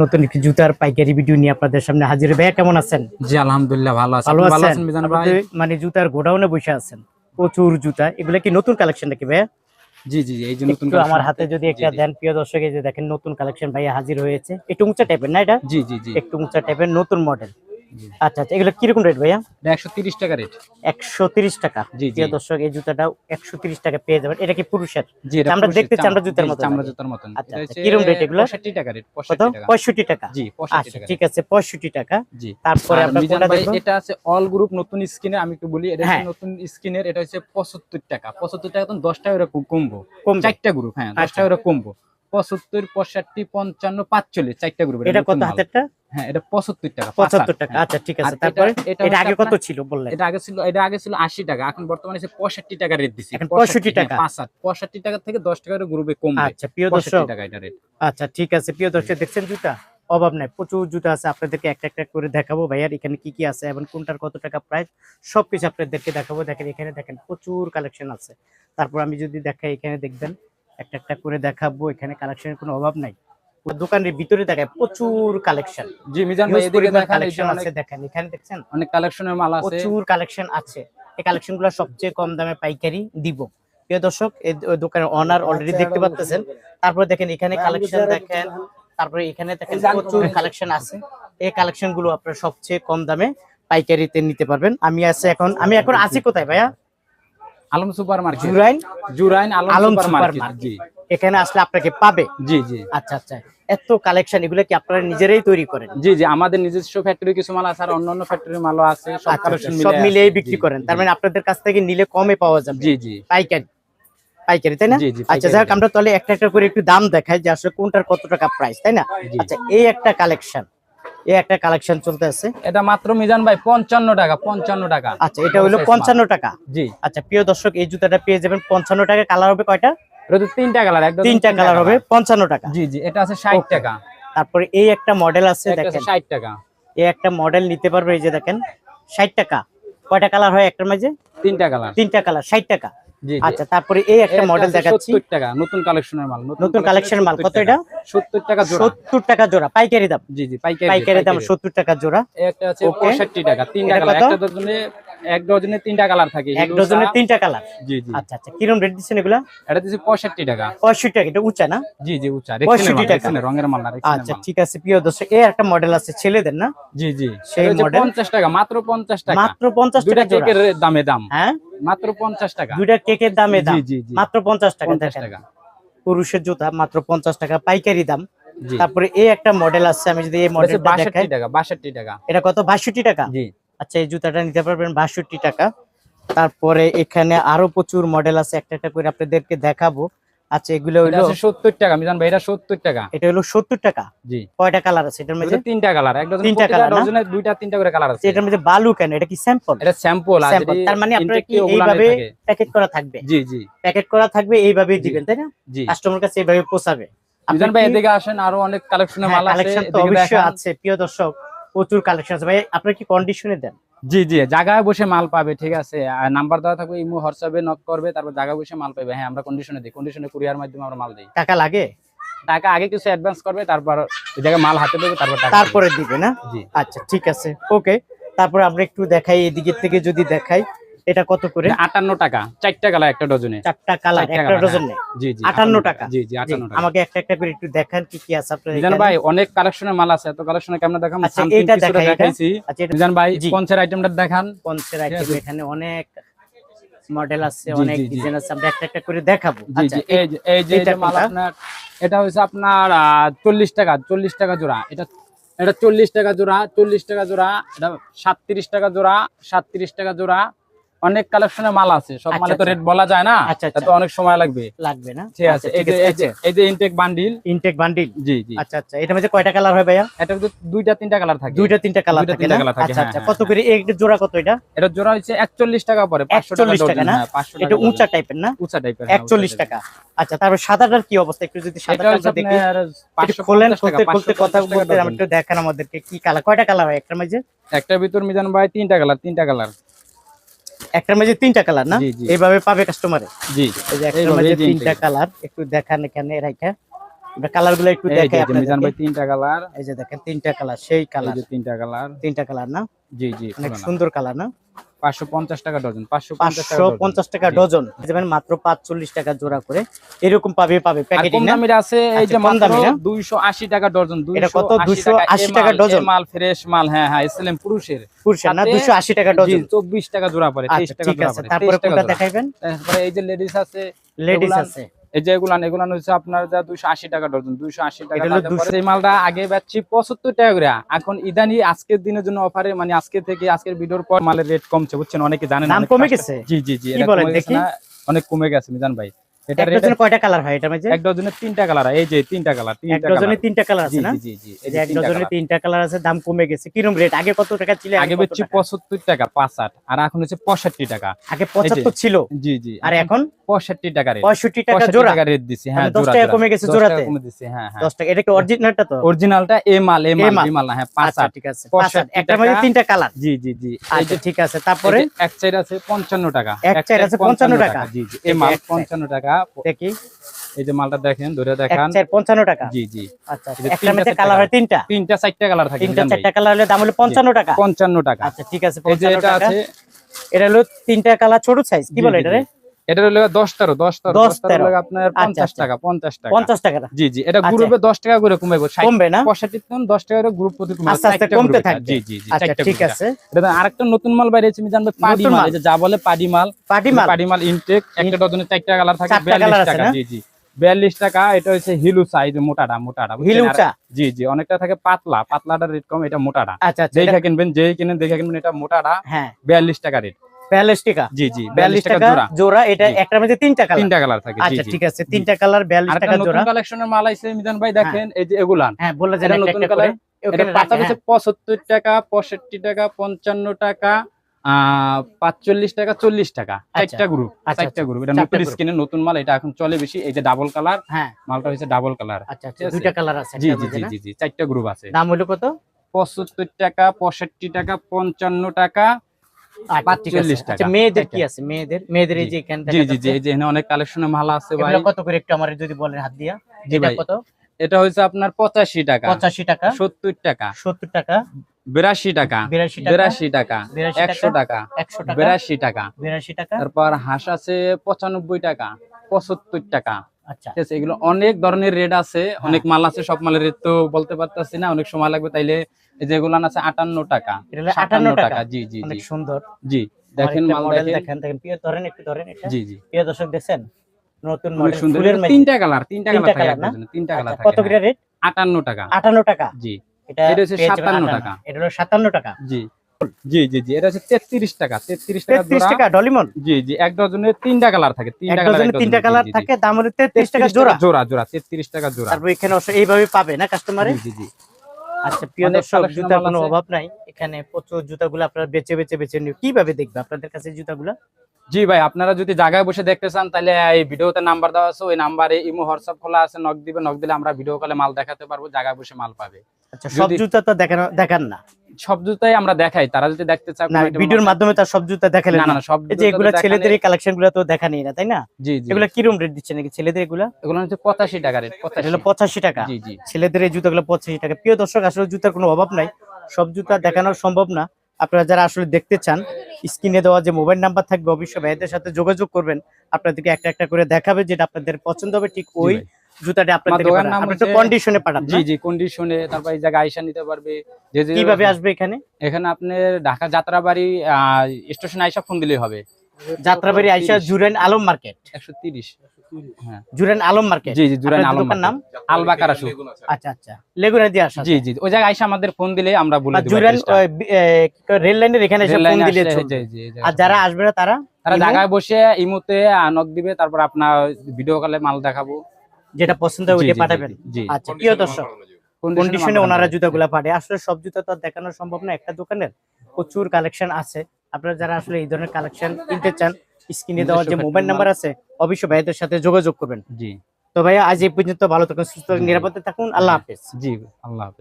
নতুন একটি জুতার পাইকারি ভিডিও নিয়ে আপনাদের সামনে হাজির। ভাইয়া কেমন আছেন? জি আলহামদুলিল্লাহ ভালো আছি। ভালো আছেন? আছেন মিজান ভাই? মানে জুতার গোডাউনে বসে আছেন। প্রচুর জুতা। এগুলা কি নতুন কালেকশন নাকি ভাইয়া? জি জি এই যে নতুন আমার হাতে যদি একটা। দেন প্রিয় দর্শক এই যে দেখেন নতুন কালেকশন ভাইয়া হাজির হয়েছে। একটু উঁচা টাইপের না এটা? জি জি জি। একটু উঁচা টাইপের নতুন মডেল। আচ্ছা আচ্ছা এগুলো কীরকম রেট ভাইয়া? একশো তিরিশ টাকা রেট একশো তিরিশ টাকা? জি, জি। দর্শক এই জুতাটাও একশো তিরিশ টাকা পেয়ে যাবেন। এটা কি পুরুষের? জি এটা দেখতে চামড়া জুতার মতো চামড়া জুতার মতন। আচ্ছা, আচ্ছা। কিরম rate এগুলো? 65 টাকা রেট কত? 65 টাকা। পঁয়ষট্টি টাকা? জি 65 আচ্ছা ঠিক আছে পঁয়ষট্টি টাকা। জি। তারপরে আমরা এটা আছে অল গ্রুপ নতুন স্কিনের আমি একটু বলি এটা হ্যাঁ। নতুন স্কিনের এটা হচ্ছে 75 টাকা। 75 টাকা তখন 10 টাকা কমবো। চারটা গ্রুপ হ্যাঁ 10 আচ্ছা। টাকা এরকম কমবো। 75 65 55 45 চারটা গ্রুপ এটা কত হাতেরটা? হ্যাঁ এটা 75 টাকা পঁচাত্তর টাকা আচ্ছা ঠিক আছে তারপরে? এটা আগে কত ছিল বললেন? এটা আগে ছিল এটা আগে ছিল আশি টাকা এখন বর্তমানে এসে পঁয়ষট্টি টাকা রেট দিচ্ছি এখন 65 টাকা। পাঁচ পঁয়ষট্টি টাকা থেকে দশ টাকার গ্রুপে কমবে। আচ্ছা প্রিয় দর্শক টাকা এটা রেট আচ্ছা ঠিক আছে প্রিয় দর্শক দেখছেন জুতা? অভাব নাই প্রচুর জুতা আছে আপনাদেরকে একটা একটা করে দেখাবো ভাইয়ার এখানে কি কি আছে এবং কোনটার কত টাকা প্রাইস সবকিছু আপনাদেরকে দেখাবো। দেখেন এখানে দেখেন প্রচুর কালেকশন আছে। তারপর আমি যদি দেখাই এখানে দেখবেন একটা একটা করে দেখাবো এখানে কালেকশনের কোনো অভাব নাই। দোকানের ভিতরে দেখায় প্রচুর কালেকশন জি মিজান ভাই এদিকে দেখান কালেকশন আছে দেখেন এখানে দেখছেন? অনেক কালেকশনের মাল আছে। প্রচুর কালেকশন আছে। এই কালেকশনগুলো সবচেয়ে কম দামে পাইকারি দিব। প্রিয় দর্শক এই দোকানের অনার অলরেডি দেখতে পাচ্ছেন। তারপরে দেখেন এখানে কালেকশন দেখেন তারপরে এখানে দেখেন প্রচুর কালেকশন আছে। এই কালেকশনগুলো আপনারা সবচেয়ে কম দামে পাইকারিতে নিতে পারবেন। আমি আছে এখন আমি এখন আছি কোথায় ভাইয়া? Alam super market Jurain? Jurain Alam super market. জি। এখানে আসলে আপনাকে পাবে? জি জি। আচ্ছা আচ্ছা। এত কালেকশন এগুলো কি আপনারা নিজেরাই তৈরি করেন? জি জি আমাদের নিজস্ব ফ্যাক্টরি কিছু মাল আছে আর অন্যান্য ফ্যাক্টরি মালও আছে সব আচ্ছা, কালেকশন আচ্ছা, সব মিলিয়ে বিক্রি করেন। তার মানে আপনাদের কাছ থেকে নিলে কমে পাওয়া যাবে। জি জি। পাইকারি। পাইকারি তাই না? আচ্ছা যাক আমরা তাহলে একটা একটা করে একটু দাম দেখাই যে আসলে কোনটার কত টাকা প্রাইস তাই না? আচ্ছা এই একটা কালেকশন এই একটা কালেকশন চলতে আছে। এটা মাত্র মিজান ভাই পঞ্চান্ন টাকা পঞ্চান্ন টাকা। আচ্ছা এটা হলো Size পঞ্চান্ন টাকা? জি। আচ্ছা প্রিয় দর্শক এই জুতাটা পেয়ে যাবেন টাকা। কালার হবে কয়টা? এটা তিনটা কালার একদম তিনটা কালার হবে পঞ্চান্ন টাকা। জি জি এটা আছে. টাকা। তারপরে এই একটা মডেল আছে দেখেন। ষাট টাকা। এই একটা মডেল নিতে পারবে এই যে দেখেন ষাট টাকা। কয়টা কালার হয় একটার মাঝে? তিনটা কালার তিনটা কালার ষাট টাকা। জি আচ্ছা তারপরে এই একটা মডেল দেখাচ্ছি। সত্তর টাকা নতুন কালেকশনের মাল নতুন কালেকশনের মাল কত এটা? সত্তর টাকা জোড়া। সত্তর টাকা জোড়া পাইকারি দাম। জি জি পাইকারি পাইকারি দাম সত্তর টাকা জোড়া। এই একটা আছে Okay. পঁয়ষট্টি টাকা তিনটা এটা কালার একটা ডজনে এক ডজনে তিনটা কালার থাকে এক ডজনের তিনটা কালার? জি জি। আচ্ছা আচ্ছা। কিরম রেট দিচ্ছেন এগুলা? এটা দিচ্ছে পঁয়ষট্টি টাকা। পঁয়ষট্টি টাকা। এটা উঁচা না? জি জি উচ্চা 65 টাকা। রঙের মাল না আচ্ছা ঠিক আছে। প্রিয় দর্শক এই একটা মডেল আছে ছেলেদের না? জি জি। সেই model? পঞ্চাশ টাকা মাত্র পঞ্চাশ টাকা। মাত্র পঞ্চাশ টাকা কেকের দামে দাম। হ্যাঁ? মাত্র পঞ্চাশ টাকা। দুইটা কেকের দামে দাম। জি, জি। মাত্র পঞ্চাশ টাকা টাকা। পুরুষের জুতা মাত্র পঞ্চাশ টাকা। পাইকারি দাম। তারপরে এই একটা মডেল আছে আমি যদি এই মডেলটা দেখাই। টাকা বাষট্টি টাকা। এটা কত? বাষট্টি টাকা? জি। আচ্ছা এই জুতাটা নিতে পারবেন বাষট্টি টাকা। তারপরে এখানে আরও প্রচুর মডেল আছে একটা একটা করে আপনাদেরকে দেখাবো। আচ্ছা এগুলো আছে সত্তর টাকা মিজান ভাই এটা সত্তর টাকা। এটা হলো সত্তর টাকা। জি। কয়টা কালার আছে? এটার মধ্যে তিনটা কালার এক ডজন তিনটা colour ডজনে দুইটা তিনটা করে কালার আছে। আচ্ছা, এটার মধ্যে বালু কেন? এটা কি স্যাম্পল এটা স্যাম্পল আছে তার মানে আপনারা কি এইভাবে প্যাকেট করা থাকবে? জি জি। প্যাকেট করা থাকবে এইভাবেই দিবেন তাই না? জি। কাস্টমার কাছে এইভাবে পোষাবে মিজান ভাই এদিকে আসেন আরও অনেক কালেকশনের মাল আছে কালেকশন তো অবশ্যই আছে প্রিয় দর্শক। প্রচুর কালেকশন আছে। ভাই আপনার কি কন্ডিশনে দেন? জি জি জায়গায় বসে মাল পাবে ঠিক আছে। আর নাম্বার দেওয়া থাকবে ইমো হোয়াটসঅ্যাপে নক করবে তারপর জায়গায় বসে মাল পাবে। হ্যাঁ আমরা কন্ডিশনে দিই। কন্ডিশনে কুরিয়ার মাধ্যমে আমরা মাল দিই। টাকা লাগে? টাকা আগে কিছু অ্যাডভান্স করবে তারপর ওই জায়গায় মাল হাতে দেবে তারপর টাকা তারপরে দিবে। না? জি। আচ্ছা ঠিক আছে। ওকে তারপরে আমরা একটু দেখাই এদিকের থেকে যদি দেখাই। এটা কত করে? এটা আটান্ন টাকা। চারটা কালার একটা ডজনে। চারটা কালার একটা colour, ডজন? হ্যাঁ। জি জি 58 টাকা। জি জি জি, আটান্ন টাকা। আমাকে একটা একটা করে একটু দেখান কি কি আছে মিজান ভাই অনেক কালেকশনের মাল আছে এত কালেকশনে কেমন দেখাম আচ্ছা, এটা? দেখাইছি। আচ্ছা মিজান ভাই পঞ্চের আইটেমটা দেখান? পঞ্চের আইটেম এখানে অনেক মডেল আছে অনেক। ডিজাইন আছে আমরা একটা একটা করে দেখাবো। আচ্ছা এই যে এই যে মাল আপনার এটা হচ্ছে আপনার চল্লিশ টাকা চল্লিশ টাকা জোড়া। এটা এটা চল্লিশ টাকা জোড়া চল্লিশ টাকা জোড়া এটা সাতত্রিশ টাকা জোড়া সাতত্রিশ টাকা জোড়া অনেক কালেকশনের মাল আছে। সব আচ্ছা, মালে তো আচ্ছা। রেট বলা যায় না আচ্ছা, আচ্ছা। তো অনেক সময় লাগবে। লাগবে না? ঠিক আছে এই যে এই যে ইনটেক বান্ডিল ইনটেক বান্ডিল জি জি। আচ্ছা আচ্ছা এটা মধ্যে কয়টা কালার হয় ভাইয়া? এটা কিন্তু দুইটা তিনটা কালার থাকে। দুইটা তিনটা কালার থাকে না? আচ্ছা হ্যাঁ, আচ্ছা হ্যাঁ, কত করে? এই জোড়া কত এটা? এটা জোড়া হচ্ছে একচল্লিশ টাকা পরে পাঁচশো টাকা 41 টাকা না? হ্যাঁ, 500 এটা উঁচা টাইপের না? উঁচা টাইপের হ্যাঁ, একচল্লিশ উঁচা টাকা। আচ্ছা তারপর সাদাটার কি অবস্থা? একটু যদি সাদাটা দেখি। আপনার একটু 550 খোলেন খুলতে খুলতে কথা বলতে। আমি একটু দেখেন আমাদেরকে কি কালার কয়টা কালার হয় একটার মাঝে একটার ভিতর মিজান ভাই তিনটা কালার তিনটা কালার একটার মাঝে তিনটা কালার না। এইভাবে পাবে কাস্টমারে জি এই যে একটার মাঝে তিনটা কালার একটু দেখান এখানে রাখা কালারগুলো একটু দেখে মিজান ভাই তিনটা কালার এই যে দেখেন তিনটা কালার সেই কালার তিনটা কালার তিনটা কালার না? জি জি অনেক সুন্দর কালার না? পাঁচশো পঞ্চাশ টাকা ডজন পাঁচশো পঞ্চাশ টাকা ডজন। যেমন মাত্র পাঁচচল্লিশ টাকা জোড়া করে এরকম পাবে পাবে প্যাকেটিং না? দামের আছে এই আচ্ছা, যে মাত্র টাকা ডজন এটা কত? 280 280 টাকা ডজন? মাল ফ্রেশ মাল হ্যাঁ হ্যাঁ এসএলএম পুরুষের। পুরুষের না? সাথে- দুশো আশি টাকা ডজন। চব্বিশ টাকা জোড়া পড়ে আচ্ছা টাকা ঠিক জোড়া আছে। পড়ে তারপরে 23 টাকা কোনটা জোড়া। তারপরে এই যে লেডিস আছে লেডিস আছে। এই যে এগুলান এগুলান হচ্ছে আপনার যা দুইশো আশি টাকা ডজন দুইশো আশি টাকা এই মালটা আগে বেচছি পঁচাত্তর টাকা করে এখন ইদানি আজকের দিনের জন্য অফারে মানে আজকে থেকে আজকের ভিডিওর পর মালের রেট কমছে বুঝছেন? অনেকে জানেন কমে গেছে? জি জি জি অনেক কমে গেছে মিজান ভাই। এটা ডজনে কয়টা কালার হয় এটার মধ্যে? এক ডজনের তিনটা কালার এই যে তিনটা কালার এক ডজনে তিনটা কালার জি আছে না? জি জি জি এই এই যে যে এক ডজনে তিনটা কালার আছে দাম কমে গেছে। কিরম রেট আগে কত টাকা ছিল আগে এখন কত টাকা? পঁচাত্তর টাকা পাঁচ আট আর এখন হচ্ছে পঁয়ষট্টি টাকা। আগে পঁচাত্তর ছিল। জি জি আর এখন পঁয়ষট্টি টাকা রেট পঁয়ষট্টি টাকা জোড়া। টাকা রেট দিছি হ্যাঁ মানে দশ জোড়া টাকা কমে গেছে জোড়াতে? কমে দিছি হ্যাঁ হ্যাঁ। দশ টাকা এটা কি অরিজিনালটা তো? অরিজিনালটা এ মাল এ এ মাল মাল। বি মাল হ্যাঁ পাঁচ আচ্ছা আট। ঠিক আছে 65 একটার মধ্যে তিনটা কালার জি জি জি আচ্ছা ঠিক আছে তারপরে? এক সাইড আছে পঞ্চান্ন টাকা। এক আছে 55 টাকা। জি মাল side। টাকা দেখি। এই যে মালটা দেখেন ধরে দেখান। চার পঞ্চান্ন টাকা? জি জি। আচ্ছা একটা তিনটা মধ্যে চারটা কালার হয় তিনটা? তিনটা চারটা কালার থাকে তিনটা। চারটা কালার হলে দাম হলো পঞ্চান্ন টাকা। পঞ্চান্ন টাকা। আচ্ছা ঠিক আছে এই যে পঞ্চান্ন এটা টাকা। আছে। এটা হলো তিনটা কালার ছোট সাইজ কি বলে এটা রে? এটা হলো দশ তেরো দশ তেরো দশ তেরো। আপনার পঞ্চাশ আচ্ছা। টাকা পঞ্চাশ টাকা। পঞ্চাশ টাকা। জি জি এটা আচ্ছা। গ্রুপে দশ টাকা করে কমাইবো কমবে না? পঁয়ষট্টি দশ টাকা করে গ্রুপ প্রতি কমতে থাকবে। জি জি আচ্ছা ঠিক আছে। এটা আরেকটা নতুন মাল বাইরেছে আমি জানবে পাডি মাল? যে বলে পাডি মাল মাল পাডি মাল ইনটেক একটা ডজনে চারটা কালার থাকে বিয়াল্লিশ টাকা জি জি। বিয়াল্লিশ টাকা এটা হচ্ছে হিলুচা এই যে মোটাটা মোটাটা? হিলুচা? জি জি অনেকটা থাকে পাতলা পাতলাটার রেট কম এটা মোটাটা। আচ্ছা আচ্ছা যেই কিনবেন যেই কিনেন দেখে কিনবেন এটা মোটাটা হ্যাঁ। বিয়াল্লিশ টাকা রেট টাকা জি জি বিয়াল্লিশ টাকা জোড়া। জোড়া এটা একটার মধ্যে তিনটা কালার। তিনটা কালার থাকে আচ্ছা ঠিক আছে তিনটা কালার টাকা নতুন কালেকশনের মাল আইছে মিজান ভাই দেখেন এই যে এগুলান। হ্যাঁ যান এটা নতুন কালার এটা পাতা হচ্ছে পঁচাত্তর টাকা পঁয়ষট্টি টাকা পঞ্চান্ন টাকা আহ পাঁচচল্লিশ টাকা চল্লিশ টাকা। আচ্ছা। চারটা গ্রুপ আচ্ছা, চারটা আচ্ছা। গ্রুপ এটা নতুন। স্কিনের নতুন মাল এটা এখন চলে বেশি। এই যে ডাবল কালার হ্যাঁ। মালটা হচ্ছে ডাবল কালার আচ্ছা আচ্ছা? দুইটা কালার আছে জি? জি জি চারটা গ্রুপ আছে। দাম হলো কত? পঁচাত্তর টাকা পঁয়ষট্টি টাকা পঞ্চান্ন টাকা আচ্ছা ঠিক আছে। 45 টাকা। আচ্ছা মেয়েদের কি আছে? মেয়েদের মেয়েদের এই যে এখানে জি জি জি এই যে এখানে অনেক কালেকশনের মাল আছে ভাই। কত করে একটু আমার যদি বলেন হাত দিয়া? জি এটা ভাই কত? এটা হচ্ছে আপনার পঁচাশি টাকা। পঁচাশি টাকা। সত্তর টাকা। সত্তর টাকা। বিরাশি টাকা। বিরাশি টাকা। একশো টাকা। বিরাশি টাকা। বিরাশি টাকা। তারপর হাঁস আছে পঁচানব্বই টাকা। পঁচাত্তর টাকা। ঠিক আছে এগুলো অনেক ধরনের রেট আছে অনেক মাল আছে সব মালের রেট তো বলতে পারতাছি না অনেক সময় লাগবে তাইলে এই যে এগুলো আছে আটান্ন টাকা 57 58 টাকা। জি জি অনেক সুন্দর। জি দেখেন মাল দেখেন। দেখেন দেখেন প্রিয় ধরেন একটু ধরেন এটা। জি জি। প্রিয় দর্শক দেখছেন? নতুন মডেল সুন্দর। ফুলের তিনটা কালার তিনটা কালার থাকে তিনটা কালার আচ্ছা, থাকে কত করে রেট? আটান্ন টাকা। আটান্ন টাকা। জি এটা এটা হচ্ছে পেয়ে 57 টাকা। এটা হলো সাতান্ন টাকা। জি। জি জি জি এটা হচ্ছে তেত্রিশ টাকা তেত্রিশ টাকা ডলিমন জি জি এক ডজনে তিনটা কালার থাকে তিনটা কালার ডজনে তিনটা কালার থাকে দাম হলো টাকা জোড়া। জোড়া জোড়া তেত্রিশ টাকা জোড়া। তারপর এখানে এইভাবে পাবে না কাস্টমারে জি জি আচ্ছা প্রিয় দর্শক জুতার কোনো অভাব নাই। এখানে প্রচুর জুতাগুলো আপনারা বেচে বেচে বেচে নিয়ে কীভাবে দেখবে আপনাদের কাছে জুতাগুলো? জি ভাই আপনারা যদি জায়গায় বসে দেখতে চান তাহলে এই ভিডিওতে নাম্বার দেওয়া আছে ওই নাম্বারে ইমো হোয়াটসঅ্যাপ খোলা আছে নক দিবে নক দিলে আমরা ভিডিও কলে মাল দেখাতে পারব জায়গায় বসে মাল পাবে। আচ্ছা সব যদি- জুতা তো দেখানো দেখান না। সব জুতাই আমরা দেখাই। তারা যদি দেখতে চায় না ভিডিওর মাধ্যমে তার সব জুতা দেখালেন না সব যে এগুলো ছেলেদের কালেকশনগুলো তো দেখানি না তাই না? জি জি। এগুলো কিরম রেট দিচ্ছে নাকি ছেলেদের এগুলো? এগুলো হচ্ছে পঁচাশি টাকা রেট জি জি। ছেলেদের এই জুতাগুলো পঁচাশি টাকা। প্রিয় দর্শক আসলে জুতার কোনো অভাব নাই। সব জুতা দেখানো সম্ভব না। আপনারা যারা আসলে দেখতে চান স্ক্রিনে দেওয়া যে মোবাইল নাম্বার থাকবে অবশ্যই ভাইদের সাথে যোগাযোগ করবেন। আপনাদেরকে একটা একটা করে দেখাবে যেটা আপনাদের পছন্দ হবে। ঠিক ওই। জুতাটা আপনাদের দোকান নাম আপনি তো হচ্ছে- কন্ডিশনে পাঠান জি জি কন্ডিশনে তারপর এই জায়গায় আইসা নিতে পারবে। যে যে কীভাবে আসবে এখানে? এখানে ঢাকা যাত্রাবাড়ি স্টেশন আইসা ফোন দিলেই হবে। যাত্রাবাড়ি আইসা জুরেন আলম মার্কেট। হ্যাঁ। জুরেন আলম মার্কেট। জি জি জুরাইন আলম নাম? আলবাকারা শু আচ্ছা আচ্ছা। লেগুনা দিয়ে আসা জি জি ওই জায়গায় আইসা আমাদের ফোন দিলে আমরা বলে দেব জুরেন রেল লাইনের এখানে এসে ফোন দিলে জি, জি, আর যারা আসবে না তারা? তারা? জায়গায় বসে ইমোতে নক দিবে তারপর আপনার ভিডিও কলে মাল দেখাবো। যেটা পছন্দ হয় ওইটা পাঠাবেন। আচ্ছা প্রিয় দর্শক কন্ডিশনে ওনারা। জুতাগুলা পাঠে আসলে সব জুতা তো আর দেখানো সম্ভব না একটা দোকানের প্রচুর কালেকশন আছে। আপনারা যারা আসলে এই ধরনের কালেকশন কিনতে চান স্ক্রিনে দেওয়া যে মোবাইল নাম্বার আছে অবশ্যই ভাইদের সাথে যোগাযোগ করবেন। জি। তো ভাইয়া আজ এই পর্যন্ত ভালো থাকুন সুস্থ থাকুন, নিরাপদে থাকুন আল্লাহ হাফেজ। জি আল্লাহ হাফেজ।